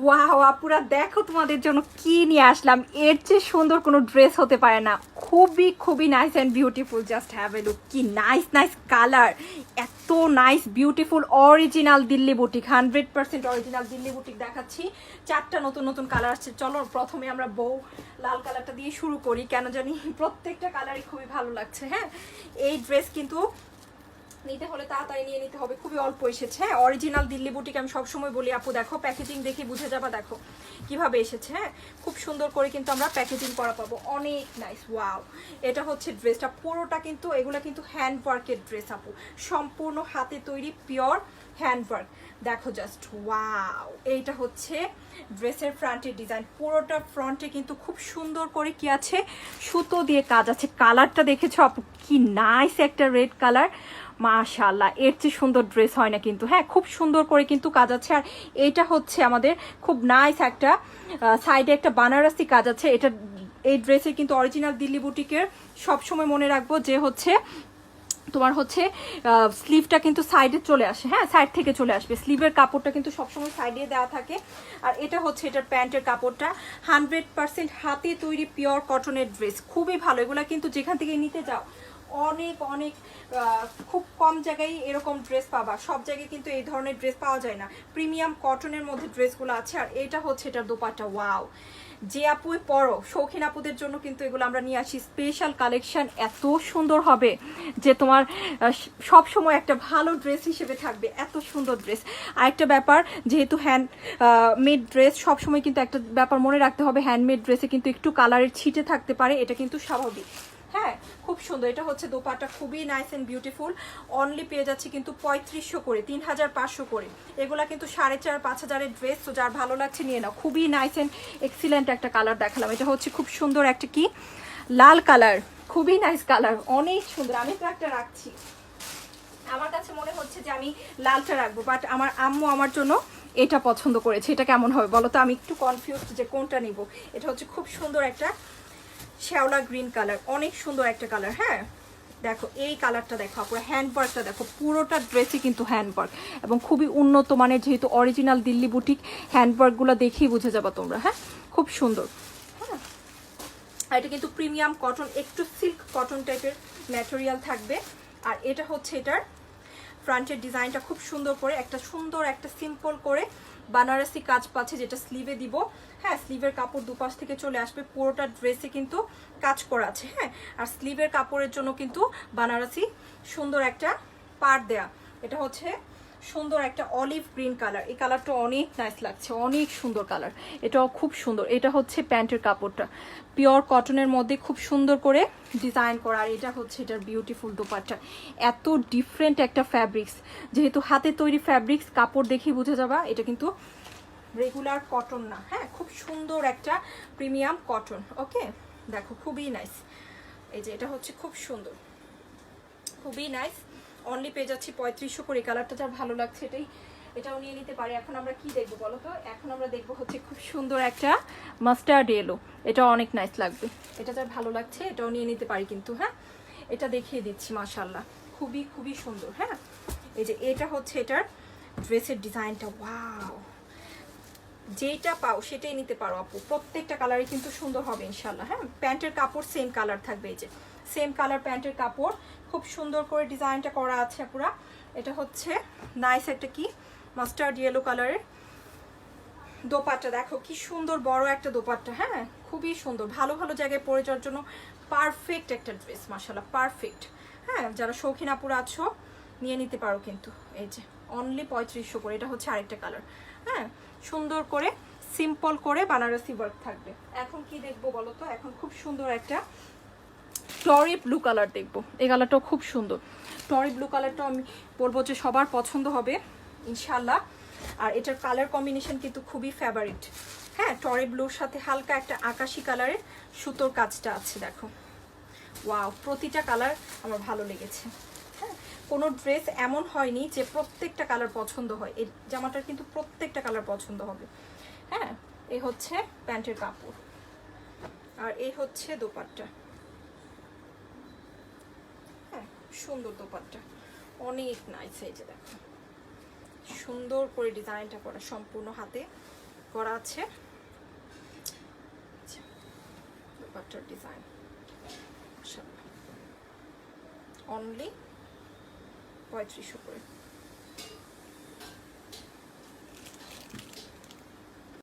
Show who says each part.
Speaker 1: Wow আপুরা, দেখো তোমাদের জন্য কি নিয়ে আসলাম। এর চেয়ে সুন্দর কোনো ড্রেস হতে পারে না। খুবই খুবই nice and beautiful just have a look কি নাইস নাইস কালার এত nice beautiful original Delhi boutique hundred percent original Delhi boutique দেখাচ্ছি। চারটা নতুন নতুন কালার আসছে। চলো, প্রথমে আমরা বউ লাল কালারটা দিয়ে শুরু করি। কেন জানি প্রত্যেকটা কালারই খুবই ভালো লাগছে হ্যাঁ? এই ড্রেস কিন্তু নিতে হলে তাড়াতাড়ি নিয়ে নিতে হবে, খুবই অল্প এসেছে। হ্যাঁ অরিজিনাল দিল্লি বুটিক আমি সবসময় বলি, আপু, দেখো প্যাকেজিং দেখে বুঝে যাবা, দেখো, কীভাবে এসেছে হ্যাঁ? খুব সুন্দর করে কিন্তু আমরা প্যাকেজিং করা পাবো। অনেক নাইস ওয়াও এটা হচ্ছে ড্রেসটা পুরোটা কিন্তু, এগুলো কিন্তু হ্যান্ড ওয়ার্কের ড্রেস আপু। সম্পূর্ণ হাতে তৈরি পিওর হ্যান্ড ওয়ার্ক দেখো জাস্ট ওয়াও এইটা হচ্ছে ড্রেসের ফ্রন্টের ডিজাইন পুরোটা ফ্রন্টে কিন্তু খুব সুন্দর করে কি আছে? সুতো দিয়ে কাজ আছে। কালারটা দেখেছ, আপু? কি নাইস একটা রেড কালার মাশাল্লাহ এর চেয়ে সুন্দর ড্রেস হয় না কিন্তু। হ্যাঁ খুব সুন্দর করে কিন্তু কাজ আছে। আর এইটা হচ্ছে আমাদের খুব নাইস একটা সাইডে একটা বানারসি কাজ আছে। এটা, এই ড্রেসের কিন্তু অরিজিনাল দিল্লি বুটিকের সবসময় মনে রাখব যে হচ্ছে, তোমার হচ্ছে স্লিভটা কিন্তু সাইডে চলে আসে। হ্যাঁ সাইড থেকে চলে আসবে। স্লিভের কাপড়টা কিন্তু সবসময় সাইডে দেওয়া থাকে। আর এটা হচ্ছে এটার প্যান্টের কাপড়টা। হান্ড্রেড পার্সেন্ট হাতে তৈরি পিওর কটনের ড্রেস খুবই ভালো। এগুলা কিন্তু যেখান থেকে নিতে যাও অনেক অনেক খুব কম জায়গায় এরকম ড্রেস পাবা। সব জায়গায় কিন্তু এই ধরনের ড্রেস পাওয়া যায় না। প্রিমিয়াম কটনের মধ্যে ড্রেসগুলো আছে, আর এটা হচ্ছে এটার দোপাট্টা। ওয়াও যে আপুই পরো, শৌখিন আপুদের জন্য কিন্তু এগুলো আমরা নিয়ে আসি। স্পেশাল কালেকশন এত সুন্দর হবে যে তোমার সব সময় একটা ভালো ড্রেস হিসেবে থাকবে। এত সুন্দর ড্রেস আরেকটা ব্যাপার, যেহেতু হ্যান্ড মেড ড্রেস সবসময় কিন্তু একটা ব্যাপার মনে রাখতে হবে হ্যান্ডমেড ড্রেসে কিন্তু একটু কালারের ছিটে থাকতে পারে, এটা কিন্তু স্বাভাবিক। হ্যাঁ খুব সুন্দর। এটা হচ্ছে দোপাটা খুবই নাইস এন্ড বিউটিফুল অনলি পেয়ে যাচ্ছে কিন্তু পঁয়ত্রিশশো করে তিন হাজার পাঁচশো করে। এগুলা কিন্তু সাড়ে চার, পাঁচ হাজারের ড্রেস তো যার ভালো লাগছে নিয়ে নাও। খুবই নাইস এন্ড এক্সিলেন্ট একটা কালার দেখালাম। এটা হচ্ছে খুব সুন্দর একটা কি? লাল কালার খুবই নাইস কালার অনেক সুন্দর। আমি তো একটা রাখছি। আমার কাছে মনে হচ্ছে যে আমি লালটা রাখব বাট আমার আম্মু আমার জন্য এটা পছন্দ করেছে। এটা কেমন হবে বলো তো? আমি একটু কনফিউজড যে কোনটা নিব। এটা হচ্ছে খুব সুন্দর একটা শ্যাওলা গ্রিন কালার, অনেক সুন্দর একটা কালার হ্যাঁ? দেখো, এই কালারটা দেখো পুরো হ্যান্ডওয়ার্কটা দেখো, পুরোটা ড্রেসই কিন্তু হ্যান্ডওয়ার্ক এবং খুবই উন্নত মানের, যেহেতু অরিজিনাল দিল্লি বুটিক হ্যান্ডওয়ার্কগুলো দেখেই বুঝে যাবা তোমরা হ্যাঁ? খুব সুন্দর হ্যাঁ? আর এটা কিন্তু প্রিমিয়াম কটন একটু সিল্ক কটন টাইপের ম্যাটেরিয়াল থাকবে। আর এটা হচ্ছে এটার ফ্রন্টের ডিজাইনটা খুব সুন্দর করে, একটা সুন্দর, একটা সিম্পল করে বানারসি কাজ পাচ্ছে, যেটা স্লিভে দিব। হ্যাঁ স্লিভের কাপড় দুপাশ থেকে চলে আসবে, পুরোটা ড্রেসে কিন্তু কাজ করা আছে হ্যাঁ। আর স্লিভের কাপড়ের জন্য কিন্তু বানারসি সুন্দর একটা পার দেয়া। এটা হচ্ছে সুন্দর একটা অলিভ গ্রিন কালার এই কালারটা অনেক নাইস লাগছে, অনেক সুন্দর কালার এটাও খুব সুন্দর। এটা হচ্ছে প্যান্টের কাপড়টা। পিওর কটনের মধ্যে খুব সুন্দর করে ডিজাইন করা আর এটা হচ্ছে এটার বিউটিফুল দোপাট্টা। এত ডিফারেন্ট একটা ফ্যাব্রিক্স যেহেতু হাতে তৈরি ফ্যাব্রিক্স কাপড় দেখেই বুঝে যাবা, এটা কিন্তু রেগুলার কটন না হ্যাঁ? খুব সুন্দর একটা প্রিমিয়াম কটন ওকে দেখো, খুবই নাইস এই যে, এটা হচ্ছে খুব সুন্দর। খুবই নাইস অনলি পেয়ে যাচ্ছি পঁয়ত্রিশশো করে। কালারটা যার ভালো লাগছে, এটাই এটাও নিয়ে নিতে পারি। এখন আমরা কি দেখব বলো তো? এখন আমরা দেখব হচ্ছে খুব সুন্দর একটা মাস্টার্ড এলো এটা অনেক নাইস লাগবে। এটা যার ভালো লাগছে, এটাও নিয়ে নিতে পারি কিন্তু হ্যাঁ? এটা দেখিয়ে দিচ্ছি মাশাল্লাহ খুবই খুবই সুন্দর হ্যাঁ? এই যে এটা হচ্ছে এটার ড্রেসের ডিজাইনটা ওয়াও যেটা পাও সেটাই নিতে পারো আপু। প্রত্যেকটা কালারই কিন্তু সুন্দর হবে ইনশাল্লাহ হ্যাঁ? প্যান্টের কাপড় সেম কালার থাকবে, এই যে। সেম কালার প্যান্টের কাপড়, খুব সুন্দর করে ডিজাইনটা করা আছে পুরা এটা হচ্ছে নাইস একটা কি? মাস্টার্ড ইয়েলো কালারের দোপাট্টা, দেখো কি সুন্দর বড় একটা দোপাট্টা হ্যাঁ? খুবই সুন্দর। ভালো ভালো জায়গায় পরে যাওয়ার জন্য পারফেক্ট একটা ড্রেস মাসাল্লাহ পারফেক্ট হ্যাঁ যারা শৌখিন আপুরা আছো, নিয়ে নিতে পারো কিন্তু। এই যে অনলি পঁয়ত্রিশশো করে, এটা হচ্ছে আরেকটা কালার হ্যাঁ সুন্দর করে সিম্পল করে বানারসি ওয়ার্ক থাকবে। এখন কি দেখব বলো তো? এখন খুব সুন্দর একটা টরি ব্লু কালার দেখব। এই কালারটাও খুব সুন্দর। টরি ব্লু কালারটাও আমি বলব যে সবার পছন্দ হবে। ইনশাল্লাহ আর এটার কালার কম্বিনেশন কিন্তু খুবই ফেভারিট হ্যাঁ টরি ব্লুর সাথে হালকা একটা আকাশি কালারের সুতোর কাজটা আছে, দেখো। ওয়াও প্রতিটা কালার আমার ভালো লেগেছে। হ্যাঁ কোনো ড্রেস এমন হয়নি যে প্রত্যেকটা কালার পছন্দ হয়। এই জামাটার কিন্তু প্রত্যেকটা কালার পছন্দ হবে। হ্যাঁ এই হচ্ছে প্যান্টের কাপড়। আর এই হচ্ছে দোপাট্টা। হ্যাঁ সুন্দর দোপাট্টা। অনেক নাইস এই যে দেখো। সুন্দর করে ডিজাইনটা করা সম্পূর্ণ হাতে করা আছে। দুপাট্টার ডিজাইন। অনলি পঁয়ত্রিশশো করে।